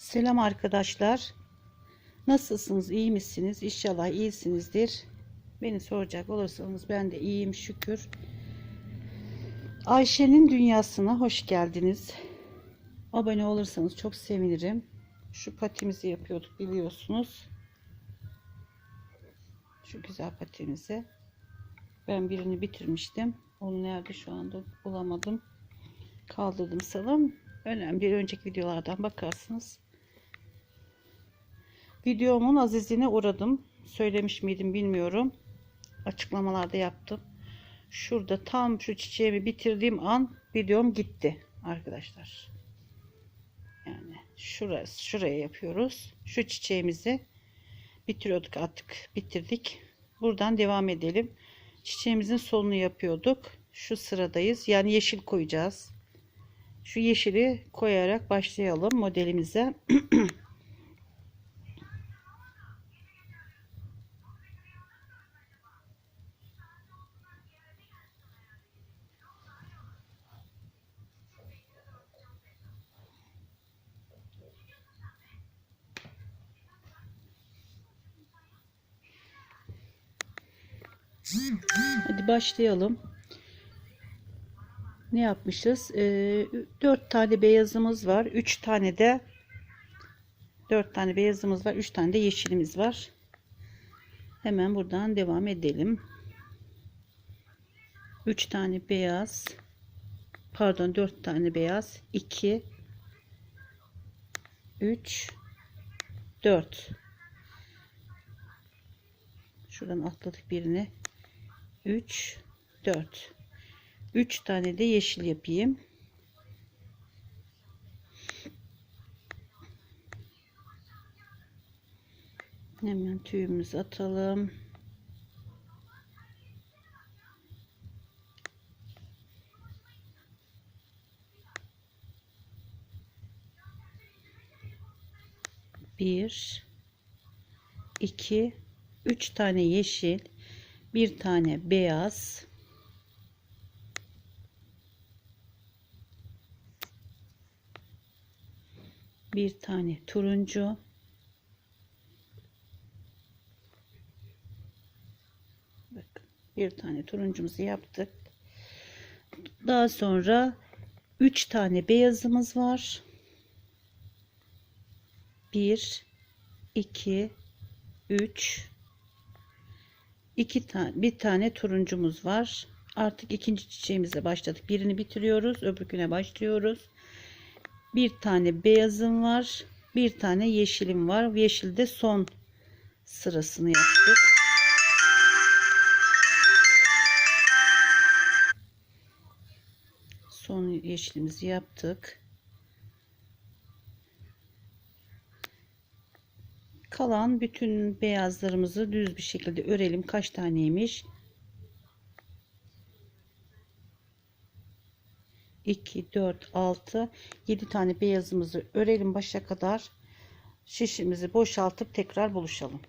Selam arkadaşlar. Nasılsınız? iyi misiniz? İnşallah iyisinizdir. Beni soracak olursanız ben de iyiyim şükür. Ayşe'nin dünyasına hoş geldiniz. Abone olursanız çok sevinirim. Şu patimizi yapıyorduk biliyorsunuz. Şu güzel patimizi. Ben birini bitirmiştim. Onu nerede şu anda bulamadım. Kaldırdım salım. Önemli önceki videolardan bakarsınız. Videomun azizine uğradım. Söylemiş miydim bilmiyorum. Açıklamalarda yaptım. Şurada tam şu çiçeğimi bitirdiğim an videom gitti arkadaşlar. Yani şurası şuraya yapıyoruz. Şu çiçeğimizi bitiriyorduk artık bitirdik. Buradan devam edelim. Çiçeğimizin solunu yapıyorduk. Şu sıradayız. Yani yeşil koyacağız. Şu yeşili koyarak başlayalım modelimize. Hadi başlayalım. Ne yapmışız? Ee, 4 tane beyazımız var. 3 tane de 4 tane beyazımız var. 3 tane de yeşilimiz var. Hemen buradan devam edelim. 3 tane beyaz. Pardon 4 tane beyaz. 2 3 4 Şuradan atladık birini. 3 4 3 tane de yeşil yapayım. Hemen tüyümüzü atalım. Bir, iki, üç tane yeşil, bir tane beyaz, bir tane turuncu. Bir tane turuncumuzu yaptık. Daha sonra üç tane beyazımız var. Bir iki üç iki tane bir tane turuncumuz var. Artık ikinci çiçeğimize başladık. Birini bitiriyoruz öbürküne başlıyoruz. Bir tane beyazım var bir tane yeşilim var. Yeşilde son sırasını yaptık. Son yeşilimizi yaptık kalan bütün beyazlarımızı düz bir şekilde örelim. Kaç taneymiş? 2 4 6 7 tane beyazımızı örelim başa kadar. Şişimizi boşaltıp tekrar buluşalım.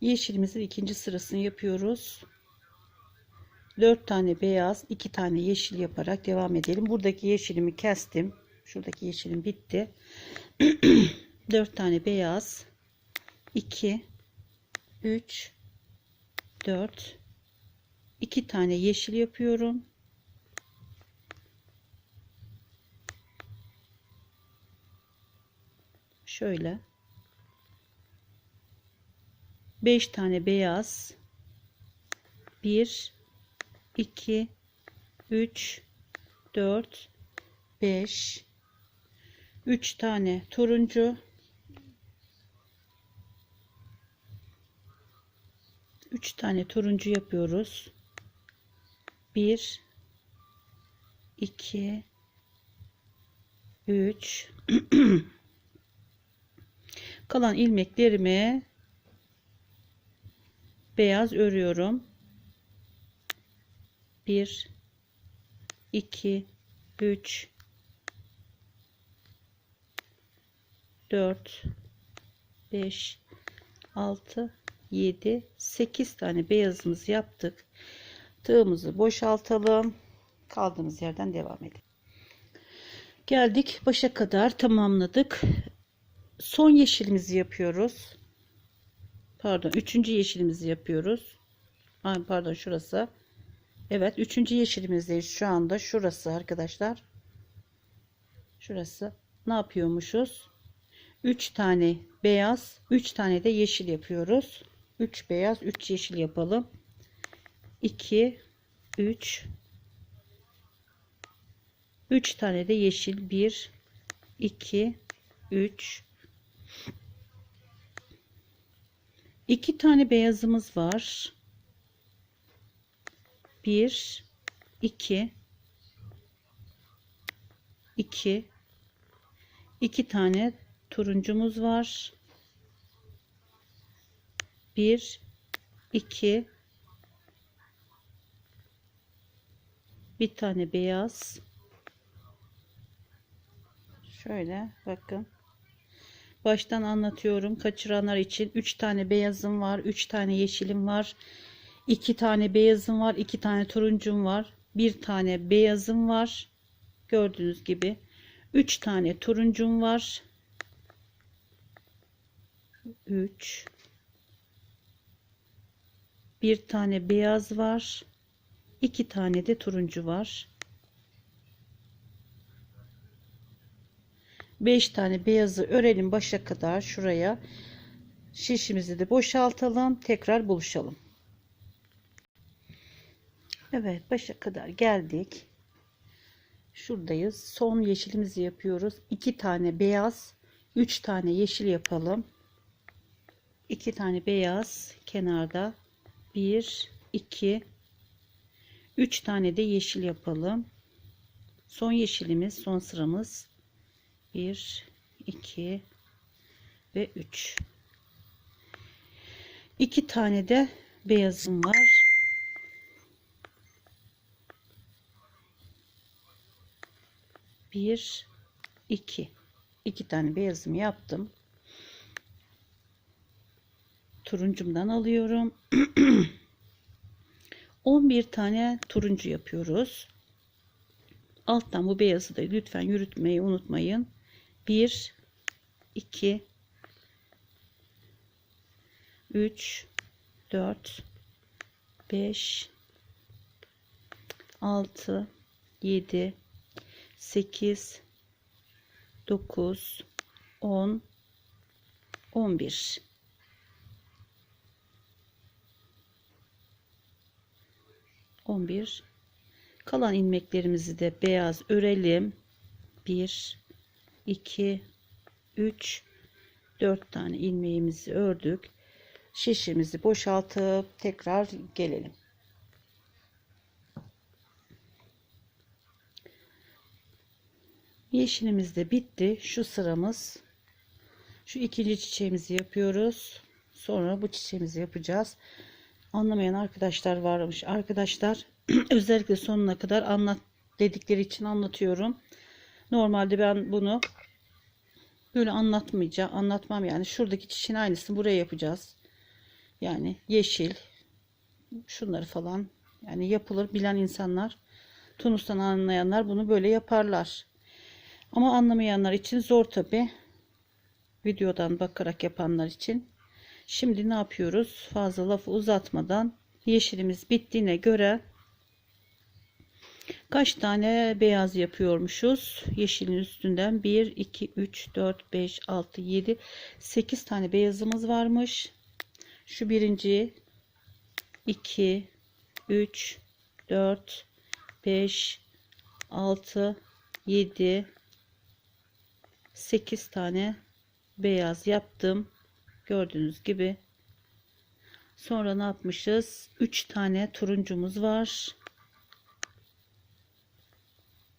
Yeşilimizin ikinci sırasını yapıyoruz 4 tane beyaz 2 tane yeşil yaparak devam edelim. Buradaki yeşilimi kestim. Şuradaki yeşilim bitti. 4 tane beyaz 2 3 4 2 tane yeşil yapıyorum. Şöyle. 5 tane beyaz 1 2 3 4 5 3 tane turuncu 3 tane turuncu yapıyoruz. 1 2 3 kalan ilmeklerimi beyaz örüyorum. 1 2 3 4 5 6 7 8 tane beyazımız yaptık tığımızı boşaltalım Kaldığımız yerden devam edelim. Geldik başa kadar tamamladık. Son yeşilimizi yapıyoruz. Pardon, üçüncü yeşilimizi yapıyoruz. Ay, pardon şurası. Evet, üçüncü yeşilimizdeyiz şu anda. Şurası arkadaşlar. Şurası. Ne yapıyormuşuz? 3 tane beyaz, 3 tane de yeşil yapıyoruz. 3 beyaz, 3 yeşil yapalım. 2 3 3 tane de yeşil 1 2 3 2 tane beyazımız var. 1 2 2 2 tane turuncumuz var. 1 2 bir tane beyaz. Şöyle bakın. Baştan anlatıyorum. Kaçıranlar için 3 tane beyazım var 3 tane yeşilim var 2 tane beyazım var 2 tane turuncum var bir tane beyazım var. Gördüğünüz gibi 3 tane turuncum var. 3 bir tane beyaz var. İki tane de turuncu var. 5 tane beyazı örelim başa kadar şuraya. Şişimizi de boşaltalım tekrar buluşalım Evet başa kadar geldik. Şuradayız. Son yeşilimizi yapıyoruz. 2 tane beyaz 3 tane yeşil yapalım. 2 tane beyaz kenarda. 1 2 3 tane de yeşil yapalım. Son yeşilimiz son sıramız. 1 2 ve 3 2 tane de beyazım var bir iki. İki tane beyazımı yaptım. Turuncumdan alıyorum. 11 tane turuncu yapıyoruz. Alttan bu beyazı da lütfen yürütmeyi unutmayın. 1 2 3 4 5 6 7 8 9 10 11 11 kalan ilmeklerimizi de beyaz örelim. 1 2 3 4 tane ilmeğimizi ördük. Şişimizi boşaltıp tekrar gelelim yeşilimiz de bitti. Şu sıramız. Şu ikinci çiçeğimizi yapıyoruz. Sonra bu çiçeğimizi yapacağız. Anlamayan arkadaşlar varmış. Arkadaşlar özellikle sonuna kadar anlat dedikleri için anlatıyorum. Normalde ben bunu böyle anlatmayacağım anlatmam yani. Şuradaki çiçeğin aynısını buraya yapacağız. Yani yeşil şunları falan. Yani yapılır bilen insanlar Tunus'tan anlayanlar bunu böyle yaparlar ama anlamayanlar için zor tabi videodan bakarak yapanlar için. Şimdi ne yapıyoruz? Fazla lafı uzatmadan yeşilimiz bittiğine göre kaç tane beyaz yapıyormuşuz? Yeşilin üstünden 1 2 3 4 5 6 7 8 tane beyazımız varmış. Şu birinci 2 3 4 5 6 7 8 tane beyaz yaptım. Gördüğünüz gibi. Sonra ne yapmışız? 3 tane turuncumuz var.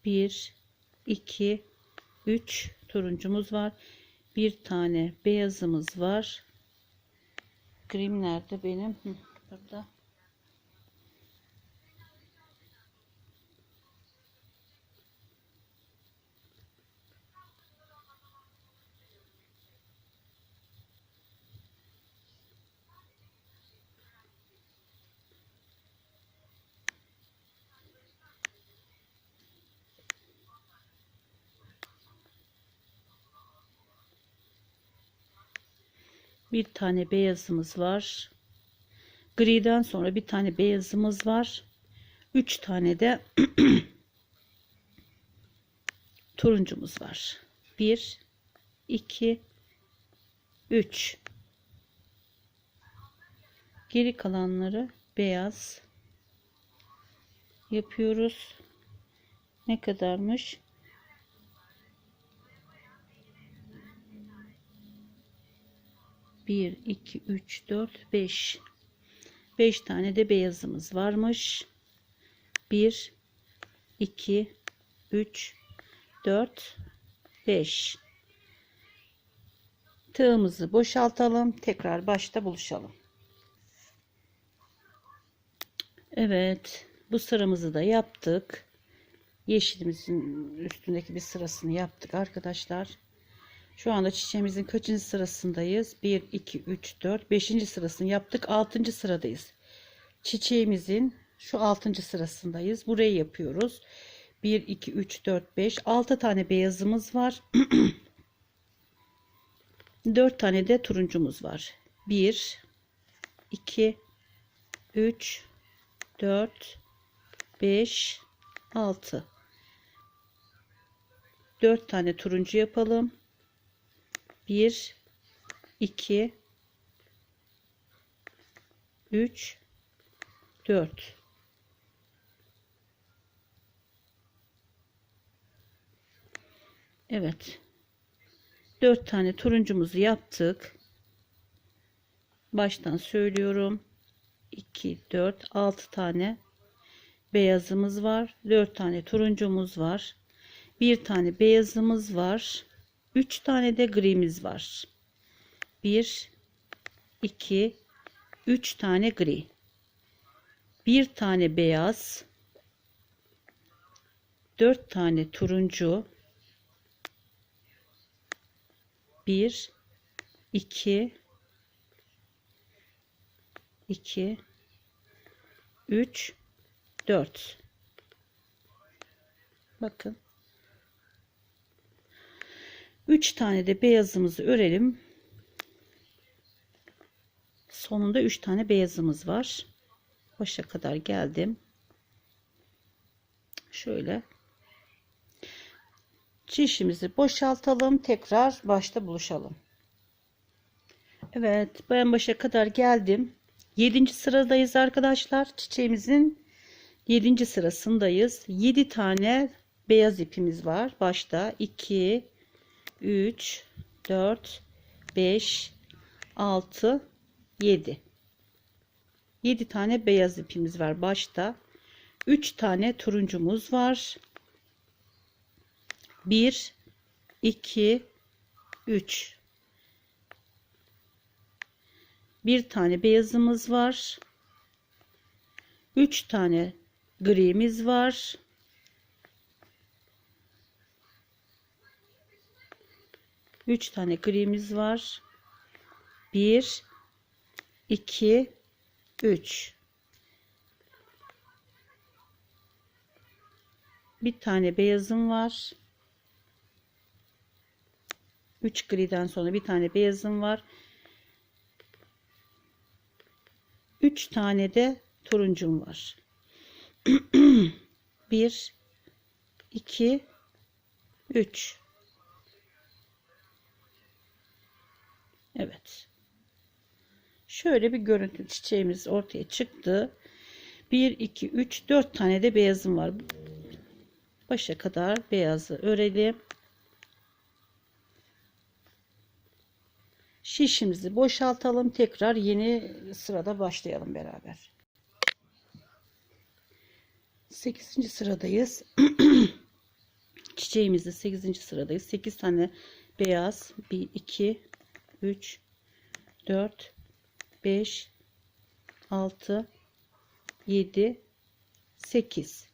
1 2 3 turuncumuz var. Bir tane beyazımız var. Grim nerede benim? Burada Bir tane beyazımız var. Griden sonra bir tane beyazımız var. Üç tane de turuncumuz var. Bir, iki, üç. Geri kalanları beyaz yapıyoruz. Ne kadarmış? Bir, iki, üç, dört, beş. Beş tane de beyazımız varmış. Bir, iki, üç, dört, beş. Tığımızı boşaltalım. Tekrar başta buluşalım. Evet. Bu sıramızı da yaptık. Yeşilimizin üstündeki bir sırasını yaptık arkadaşlar. Şu anda çiçeğimizin kaçıncı sırasındayız? 1, 2, 3, 4, 5. sırasını yaptık. 6. sıradayız. Çiçeğimizin şu 6. sırasındayız. Burayı yapıyoruz. 1, 2, 3, 4, 5. 6 tane beyazımız var. 4 tane de turuncumuz var. 1, 2, 3, 4, 5, 6. 4 tane turuncu yapalım. 1, 2, 3, 4. Evet. 4 tane turuncumuzu yaptık. Baştan söylüyorum. 2, 4, 6 tane beyazımız var. 4 tane turuncumuz var. 1 tane beyazımız var. 3 tane de grimiz var. 1, 2, 3 tane gri. 1 tane beyaz. 4 tane turuncu. 1, 2, 2 3 4 bakın 3 tane de beyazımızı örelim sonunda 3 tane beyazımız var başa kadar geldim şöyle çişimizi boşaltalım tekrar başta buluşalım Evet ben başa kadar geldim 7. sıradayız arkadaşlar. Çiçeğimizin 7. sırasındayız. 7 tane beyaz ipimiz var. Başta 2 3 4 5 6 7 7 tane beyaz ipimiz var başta. 3 tane turuncumuz var. 1 2 3 bir tane beyazımız var. Üç tane grimiz var. Üç tane grimiz var. Bir, iki, üç. Bir tane beyazım var. Üç griden sonra bir tane beyazım var. 3 tane de turuncum var. 1 2 3 Evet. Şöyle bir görüntü çiçeğimiz ortaya çıktı. 1 2 3 4 tane de beyazım var. Başa kadar beyazı örelim. Şişimizi boşaltalım. Tekrar yeni sırada başlayalım beraber. 8. sıradayız. Çiçeğimizde 8. sıradayız. 8 tane beyaz. 1, 2, 3, 4, 5, 6, 7, 8.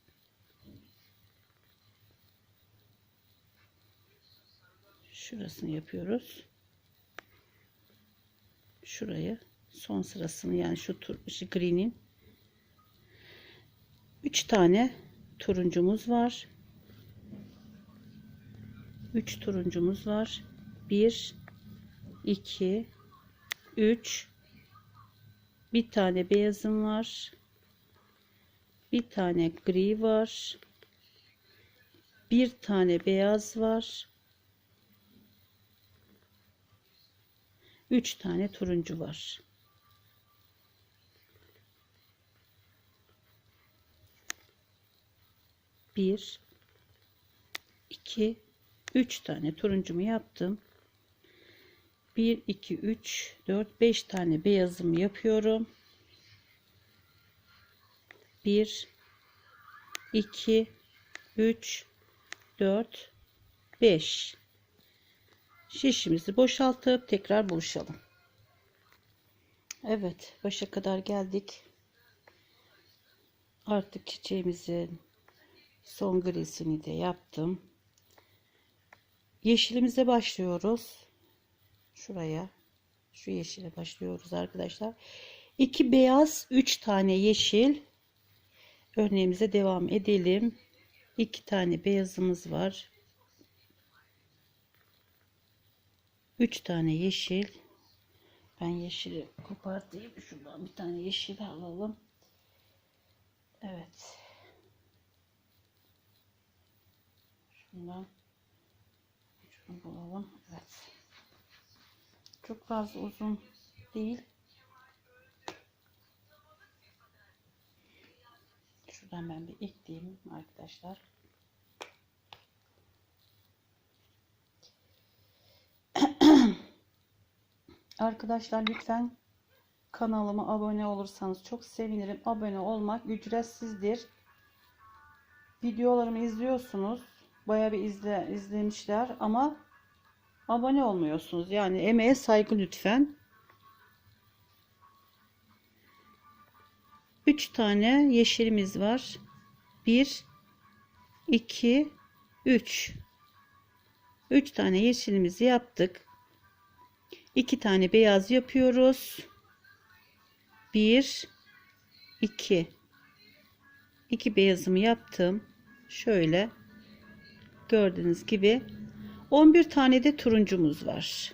Şurasını yapıyoruz. Şurayı son sırasını yani şu tur şu green'in. 3 tane turuncumuz var. 3 turuncumuz var. 1 2 3 bir tane beyazım var. Bir tane gri var. Bir tane beyaz var. Üç tane turuncu var. Bir, iki, üç tane turuncumu yaptım. 1 2 3 4 5 tane beyazımı yapıyorum. 1 2 3 4 5 şişimizi boşaltıp tekrar buluşalım. Evet, başa kadar geldik. Artık çiçeğimizin son grisini de yaptım. Yeşilimize başlıyoruz şuraya şu yeşile başlıyoruz arkadaşlar. 2 beyaz 3 tane yeşil örneğimize devam edelim. 2 tane beyazımız var. 3 tane yeşil. Ben yeşili kopartayım. Şuradan bir tane yeşil alalım. Evet. Şundan şunu bulalım. Evet. Çok fazla uzun değil. Şuradan ben bir ekleyeyim arkadaşlar. Arkadaşlar lütfen kanalıma abone olursanız çok sevinirim. Abone olmak ücretsizdir. Videolarımı izliyorsunuz. Bayağı bir izle, izlemişler ama abone olmuyorsunuz. Yani emeğe saygı lütfen. 3 tane yeşilimiz var. 1 2 3 3 tane yeşilimizi yaptık. 2 tane beyaz yapıyoruz. 1 2 2 beyazımı yaptım. Şöyle gördüğünüz gibi 11 tane de turuncumuz var.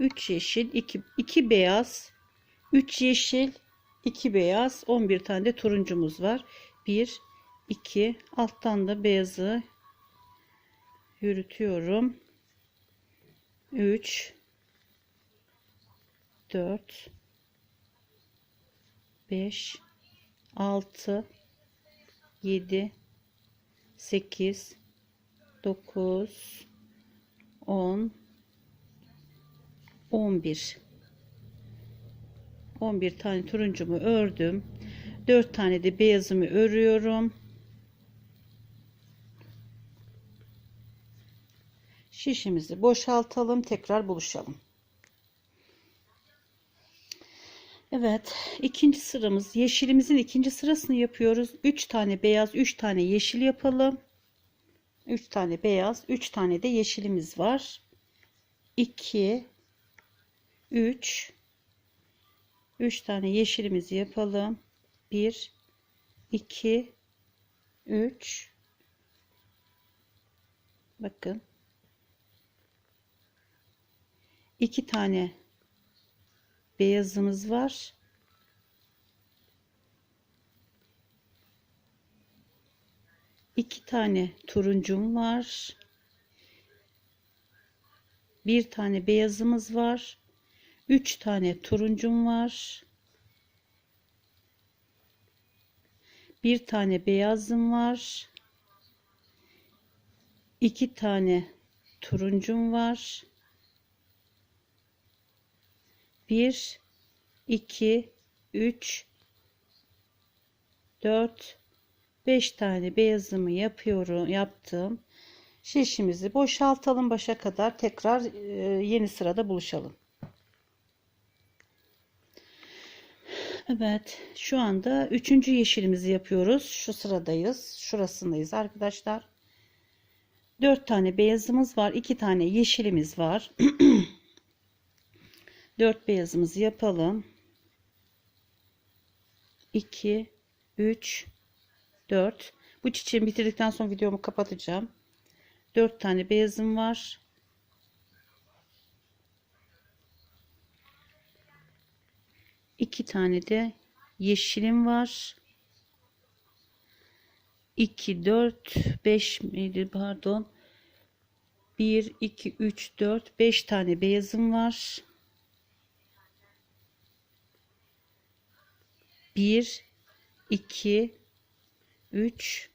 3 yeşil, 2, 2 beyaz, 3 yeşil, 2 beyaz, 11 tane de turuncumuz var. 1, 2, alttan da beyazı yürütüyorum. 3, 4, 5, 6, 7, 8, 9 10 11 11 tane turuncumu ördüm. 4 tane de beyazımı örüyorum. Şişimizi boşaltalım tekrar buluşalım. Evet ikinci sıramız yeşilimizin ikinci sırasını yapıyoruz. 3 tane beyaz 3 tane yeşil yapalım 3 tane beyaz 3 tane de yeşilimiz var. 2 3 3 tane yeşilimizi yapalım. 1 2 3 bakın. 2 tane beyazımız var iki tane turuncum var. Bir tane beyazımız var. Üç tane turuncum var. Bir tane beyazım var. İki tane turuncum var. Bir, iki, üç, dört, 5 tane beyazımı yapıyorum yaptım. Şişimizi boşaltalım başa kadar. Tekrar e, yeni sırada buluşalım. Evet şu anda üçüncü yeşilimizi yapıyoruz. Şu sıradayız şurasındayız arkadaşlar. 4 tane beyazımız var 2 tane yeşilimiz var. 4 beyazımızı yapalım. 2 3 4 bu çiçeğimi bitirdikten sonra videomu kapatacağım. 4 tane beyazım var. İki tane de yeşilim var. 2 4 5 miydi? Pardon. 1 2 3 4 5 tane beyazım var. 1 2 3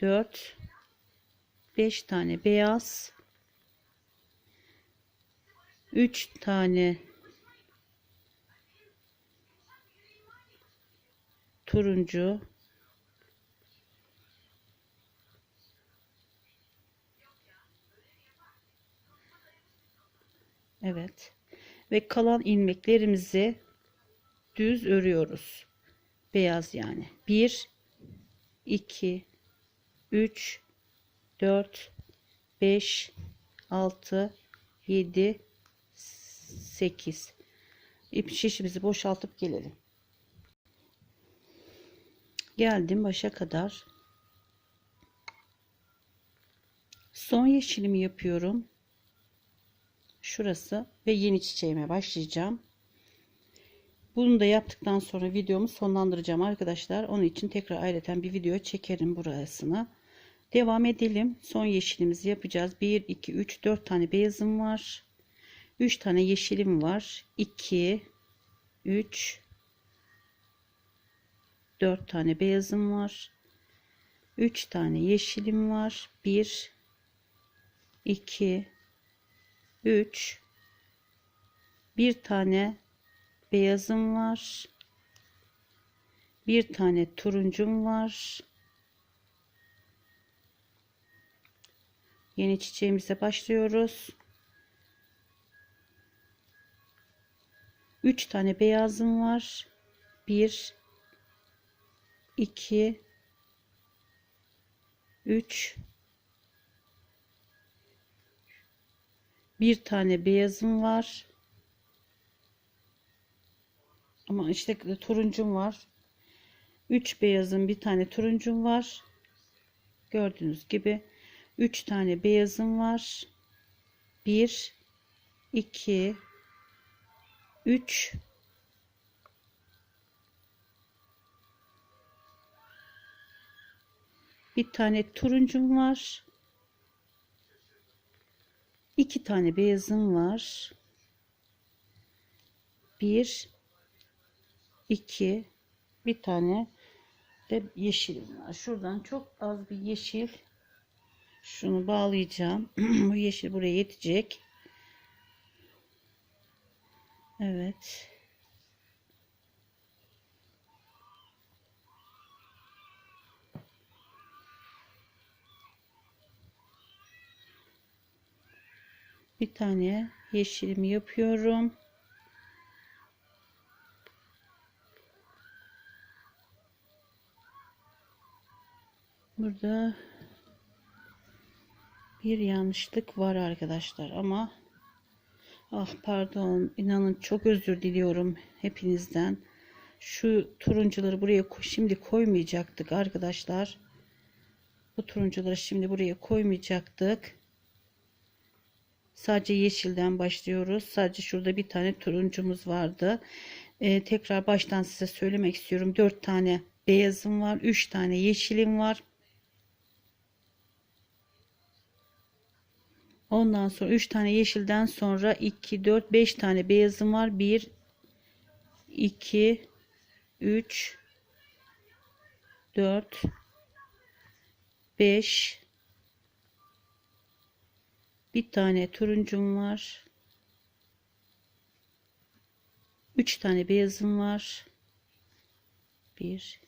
4 5 tane beyaz 3 tane turuncu Evet. Ve kalan ilmeklerimizi düz örüyoruz. Beyaz yani. 1 2 3 4 5 6 7 8 İp şişimizi boşaltıp gelelim. Geldim başa kadar. Son yeşilimi yapıyorum şurası ve yeni çiçeğime başlayacağım. Bunu da yaptıktan sonra videomu sonlandıracağım arkadaşlar. Onun için tekrar ayrıca bir video çekerim burasını. Devam edelim. Son yeşilimizi yapacağız. 1, 2, 3, 4 tane beyazım var. 3 tane yeşilim var. 2, 3, 4 tane beyazım var. 3 tane yeşilim var. 1, 2, 3 bir tane beyazım var. Bir tane turuncum var. Yeni çiçeğimize başlıyoruz. 3 tane beyazım var. 1 2 3 bir tane beyazım var ama işte turuncum var. 3 beyazım bir tane turuncum var. Gördüğünüz gibi 3 tane beyazım var. 1 2 3 bir tane turuncum var. İki tane beyazım var. Bir, iki, bir tane de yeşilim var. Şuradan çok az bir yeşil şunu bağlayacağım. Bu yeşil buraya yetecek. Evet. bir tane yeşilimi yapıyorum. Burada bir yanlışlık var arkadaşlar ama ah pardon inanın çok özür diliyorum hepinizden. Şu turuncuları buraya şimdi koymayacaktık arkadaşlar. Bu turuncuları şimdi buraya koymayacaktık. Sadece yeşilden başlıyoruz. Sadece şurada bir tane turuncumuz vardı. Ee, tekrar baştan size söylemek istiyorum. 4 tane beyazım var. 3 tane yeşilim var. Ondan sonra 3 tane yeşilden sonra 2, 4, 5 tane beyazım var. 1, 2, 3, 4, 5, bir tane turuncum var. Üç tane beyazım var. Bir,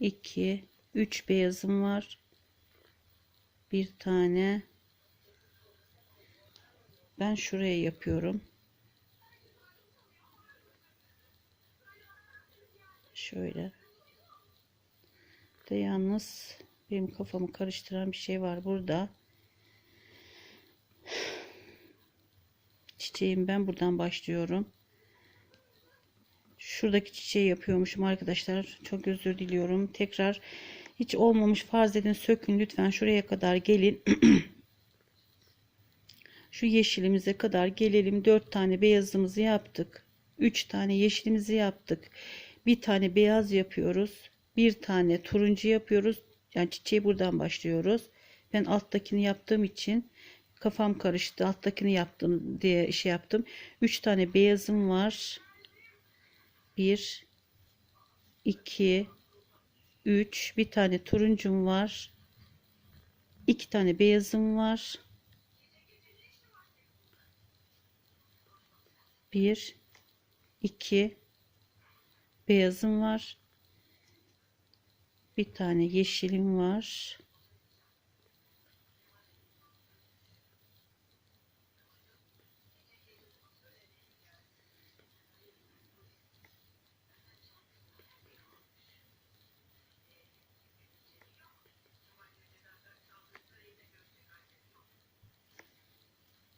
iki, üç beyazım var. Bir tane. Ben şuraya yapıyorum. Şöyle. De yalnız benim kafamı karıştıran bir şey var burada. çiçeğim ben buradan başlıyorum. Şuradaki çiçeği yapıyormuşum arkadaşlar. Çok özür diliyorum. Tekrar hiç olmamış farz edin sökün lütfen şuraya kadar gelin. Şu yeşilimize kadar gelelim. 4 tane beyazımızı yaptık. 3 tane yeşilimizi yaptık. Bir tane beyaz yapıyoruz. Bir tane turuncu yapıyoruz. Yani çiçeği buradan başlıyoruz. Ben alttakini yaptığım için kafam karıştı. Alttakini yaptım diye şey yaptım. 3 tane beyazım var. 1 2 3 bir tane turuncum var. 2 tane beyazım var. 1 2 beyazım var. Bir tane yeşilim var.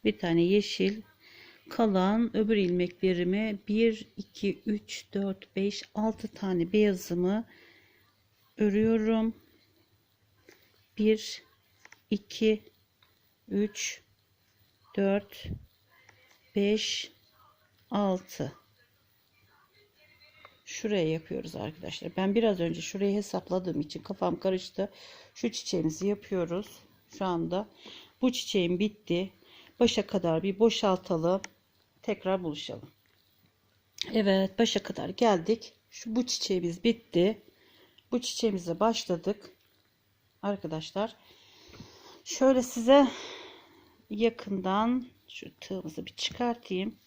Bir tane yeşil. Kalan öbür ilmeklerime 1, 2, 3, 4, 5, 6 tane beyazımı örüyorum. 1, 2, 3, 4, 5, 6. Şuraya yapıyoruz arkadaşlar. Ben biraz önce şurayı hesapladığım için kafam karıştı. Şu çiçeğimizi yapıyoruz. Şu anda bu çiçeğim bitti. Başa kadar bir boşaltalım. Tekrar buluşalım. Evet başa kadar geldik. Şu bu çiçeğimiz bitti. Bu çiçeğimize başladık. Arkadaşlar şöyle size yakından şu tığımızı bir çıkartayım.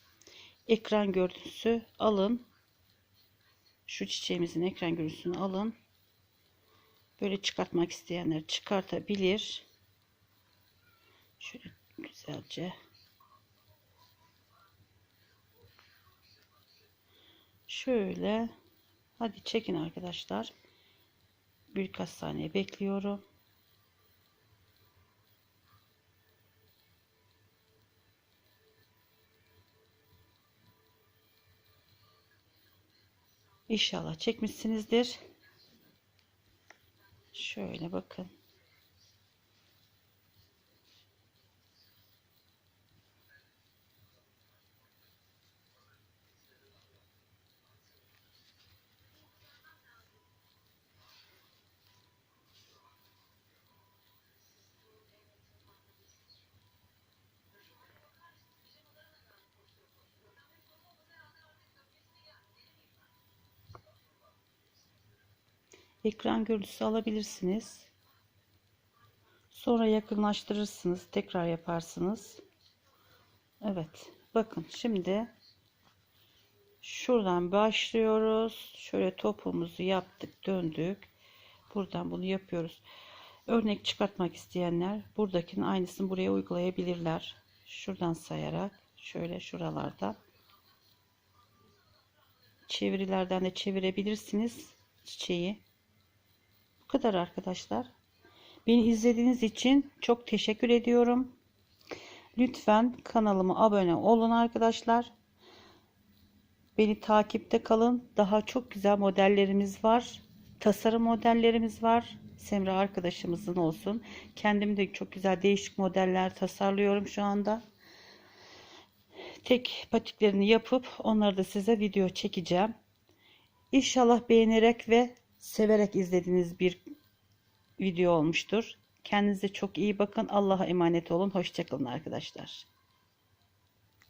Ekran görüntüsü alın. Şu çiçeğimizin ekran görüntüsünü alın. Böyle çıkartmak isteyenler çıkartabilir. Şöyle güzelce şöyle. Hadi çekin arkadaşlar. Birkaç saniye bekliyorum. İnşallah çekmişsinizdir. Şöyle bakın ekran görüntüsü alabilirsiniz. Sonra yakınlaştırırsınız. Tekrar yaparsınız. Evet. Bakın şimdi şuradan başlıyoruz. Şöyle topumuzu yaptık. Döndük. Buradan bunu yapıyoruz. Örnek çıkartmak isteyenler buradakinin aynısını buraya uygulayabilirler. Şuradan sayarak şöyle şuralarda çevirilerden de çevirebilirsiniz çiçeği. Kadar arkadaşlar. Beni izlediğiniz için çok teşekkür ediyorum. Lütfen kanalıma abone olun arkadaşlar. Beni takipte kalın. Daha çok güzel modellerimiz var. Tasarım modellerimiz var. Semra arkadaşımızın olsun. Kendim de çok güzel değişik modeller tasarlıyorum şu anda. Tek patiklerini yapıp onları da size video çekeceğim. İnşallah beğenerek ve severek izlediğiniz bir video olmuştur. Kendinize çok iyi bakın. Allah'a emanet olun. Hoşçakalın arkadaşlar.